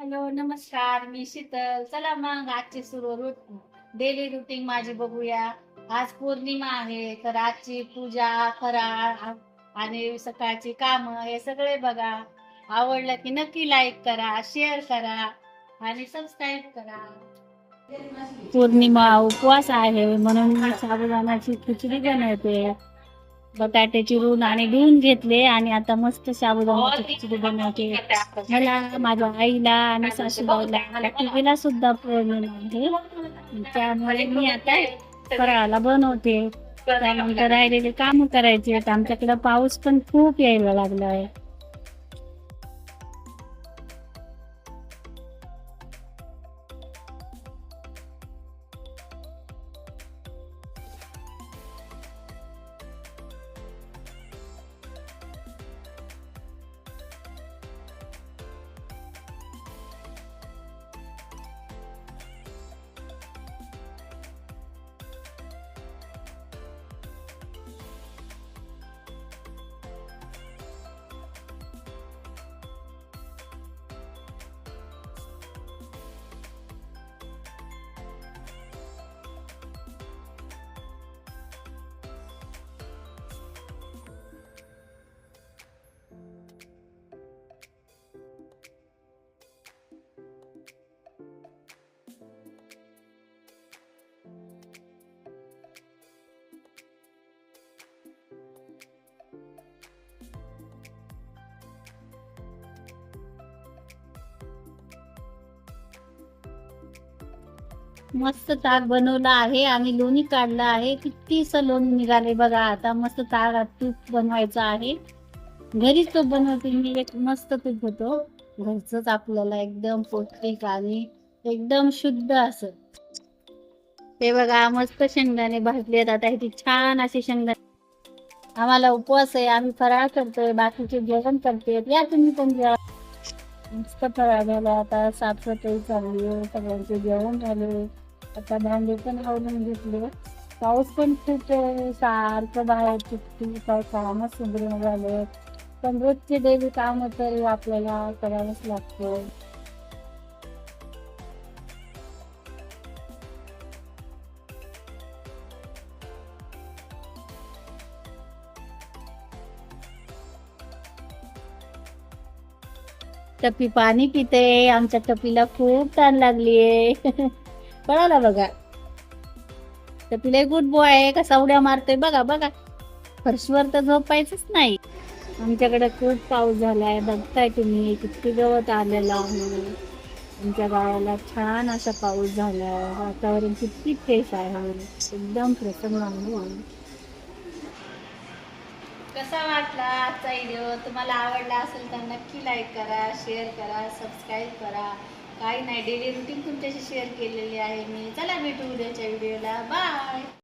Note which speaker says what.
Speaker 1: Hello नमस्कार मी शीतल. चला मग आजची सुरू डेली रुटीन माझी बघूया. आज पौर्णिमा आहे तर आजची पूजा फराळ आणि सकाळची काम हे सगळे बघा. आवडलं की नक्की लाईक करा शेअर करा आणि सबस्क्राईब करा. पौर्णिमा उपवास आहे म्हणून मी साबुदाण्याची खिचडी बनवते. बटाट्याची रून आणि धुवून घेतले आणि आता मस्त साबुदाण्याची खिचडी बनवते मला माझ्या आईला आणि सासूबाईला मला टीव्हीला सुद्धा प्रॉब्लेम आहे त्यामुळे मी आता फराळाला बनवते. त्यानंतर राहिलेले काम करायचे. आमच्याकडे पाऊस पण खूप यायला लागला आहे मस्त ताक बनवलं आहे. आम्ही लोणी काढलं आहे. किती लोणी निघाले बघा आता. मस्त ताक तूप बनवायचं आहे. घरीच तो बनवते मी. एक मस्त तूप होतो. घरचंच आपल्याला एकदम पौष्टिक आणि एकदम शुद्ध असं. ते बघा मस्त शेंगदाणे भाजलेत आता इथे छान असे शेंगदाणे. आम्हाला उपवास आहे. आम्ही फराळ करतोय. बाकीचे जेवण करते या तुम्ही पण जेवण मस्त फळा झाला आता साफसफाई चालली आहे सगळ्यांचे जेवण झाले. आता भांडे पण आवडून घेतले. पाऊस पण खूप आहे, सारखं बाहेर चिठ्ठी काय कामच सुधारून झाले. पण रोजचे डेली काम तरी आपल्याला करावंच लागतं. टपी पाणी पिते. आमच्या टपीला खूप ताण आहे कळाला बघा. टपीला गुड बॉय आहे कसा उड्या मारतोय बघा बघा. फरशीवर तर झोपायचंच नाही. आमच्याकडे खूप पाऊस झालाय. बघताय तुम्ही किती गवत आलेलं आहे. आमच्या गावाला छान असा पाऊस झालाय. वातावरण किती फ्रेश आहे. एकदम प्रसन्न आहे. कसा वाटला आजचा व्हिडिओ तुम्हाला आवडला असेल तर नक्की लाईक करा शेअर करा सबस्क्राईब करा. काही नाही डेली रुटीन तुमच्याशी शेअर केलेली आहे मी. चला भेटू उद्याच्या व्हिडिओला बाय